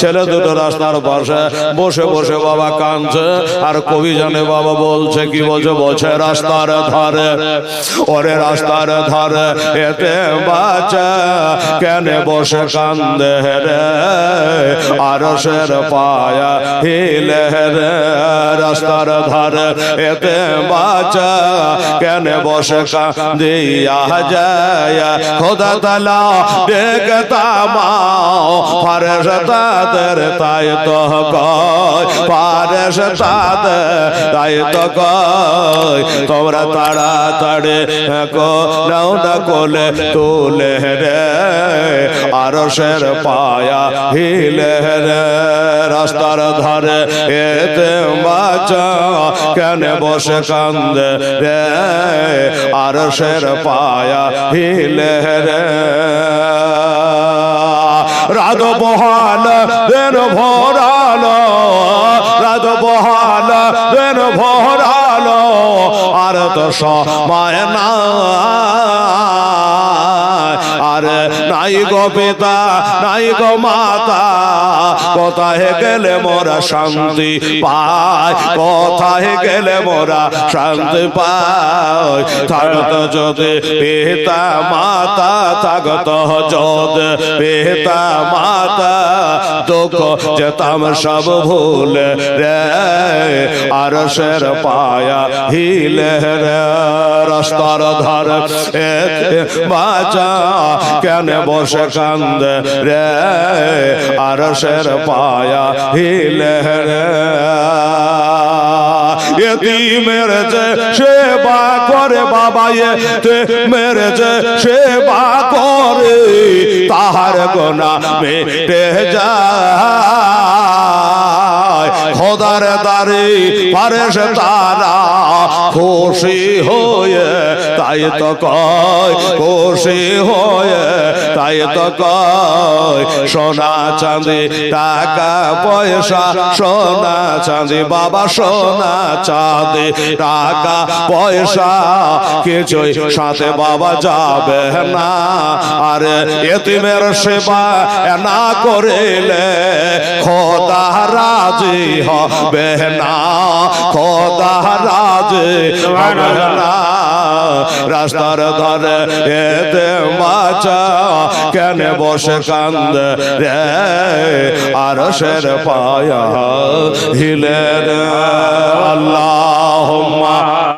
ছেলে দুটো রাস্তার পাশে বসে বসে বাবা কাঁদছে। আর কবি জানে বাবা বলছে কি বলছে বলছে? রাস্তার ধারে। ওরে রাস্তার ধারে এতে বাচ্চা কেন বসে কান্দে রে? আর সের পায়া হিলে রে। রাস্তার ধারে এতে বাচ্চা কেন বসে কান্দিয়া যায় খোদা তালা দেখতা মাও ফারেস তাদের তাই তো ফারেস তাদের তাই তো তোমরা তাড়াতাড়ি কো নাও না কোলে তুলে রে আর সের পায়া হিলে রে। রাস্তার ধারে এতে বাচ্চা কেন বসে কান্দে রে। আর সের পায়া হিলে রে। রাত বহাল দেন ভরাল রাত বহাল ভরাল আর তো সময় না আর নাই গো পিতা, নাই গো মাতা কোথায় গেলে মোরা শান্তি পায় কোথায় গেলে মোরা শান্তি পায় থাকত যদি পিতা মাতা থাকত যদি পিতা মাতা দুঃখ যেতাম সব ভুল রে। আর সের পায়া হিলে রে। রাস্তার ধার বাঁচা কেন বসে কান্দ রে। আর সের পায়া হিলে রে এতি মেরেছে সেবা করে বাবা এতে মেরেছে সেবা করে তাহার গোনা মেটে যায় খোদার দারে পারেস তারা খুশি হয়ে তাই তো কয় খুশি হয়ে তাই তো কয় সোনা চাঁদি টাকা পয়সা সোনা চাঁদি বাবা সোনা চাঁদি টাকা পয়সা কিছুই সাথে বাবা যাবে না। আরে এতিমের সেবা না করিলে খোদা রাজি হবে না। খোদা রাজি হবে না। রাস্তার ধারে এতে মাছা কেন বসে কান্দ রে? আর সের পায়া হিলের আল্লাহ।